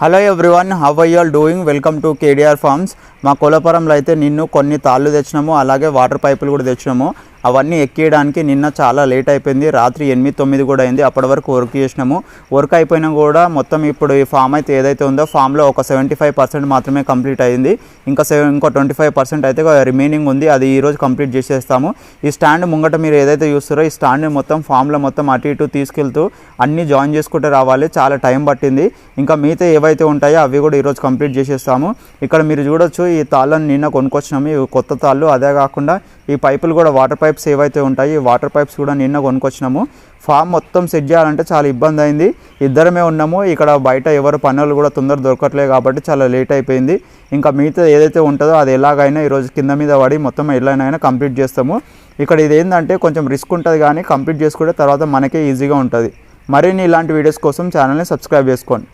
Hello everyone how I all doing welcome to KDR farms మా కోలాపురంలో అయితే నిన్ను కొన్ని తాళ్ళు తెచ్చినాము అలాగే వాటర్ పైపులు కూడా తెచ్చినాము. అవన్నీ ఎక్కేయడానికి నిన్న చాలా లేట్ అయిపోయింది. రాత్రి ఎనిమిది తొమ్మిది కూడా అయింది. అప్పటి వరకు వర్క్ చేసినాము. వర్క్ అయిపోయినా కూడా మొత్తం ఇప్పుడు ఈ ఫామ్ అయితే ఏదైతే ఉందో ఫామ్లో ఒక సెవెంటీ ఫైవ్ పర్సెంట్ మాత్రమే కంప్లీట్ అయింది. ఇంకా సెవెన్ ఇంకో ట్వంటీ ఫైవ్ పర్సెంట్ అయితే రిమైనింగ్ ఉంది. అది ఈరోజు కంప్లీట్ చేసేస్తాము. ఈ స్టాండ్ ముంగట మీరు ఏదైతే చూస్తారో ఈ స్టాండ్ మొత్తం ఫామ్లో మొత్తం అటు ఇటు తీసుకెళ్తూ అన్నీ జాయిన్ చేసుకుంటూ రావాలి. చాలా టైం పట్టింది. ఇంకా మిగతా ఏవైతే ఉంటాయో అవి కూడా ఈరోజు కంప్లీట్ చేసేస్తాము. ఇక్కడ మీరు చూడొచ్చు ఈ తాళ్ళను నిన్న కొనుక్కొచ్చినాము. కొత్త తాళ్ళు అదే కాకుండా ఈ పైపులు కూడా వాటర్ పైప్స్ ఏవైతే ఉంటాయి ఈ వాటర్ పైప్స్ కూడా నిన్న కొనుక్కొచ్చినాము. ఫామ్ మొత్తం సెట్ చేయాలంటే చాలా ఇబ్బంది అయింది. ఇద్దరమే ఉన్నాము. ఇక్కడ బయట ఎవరు పనులు కూడా తొందర దొరకట్లేదు కాబట్టి చాలా లేట్ అయిపోయింది. ఇంకా మిగతా ఏదైతే ఉంటుందో అది ఎలాగైనా ఈరోజు కింద మీద పడి మొత్తం ఎలాగైనా కంప్లీట్ చేస్తాము. ఇక్కడ ఇది ఏంటంటే కొంచెం రిస్క్ ఉంటుంది కానీ కంప్లీట్ చేసుకుంటే తర్వాత మనకే ఈజీగా ఉంటుంది. మరిన్ని ఇలాంటి వీడియోస్ కోసం ఛానల్ని సబ్స్క్రైబ్ చేసుకోండి.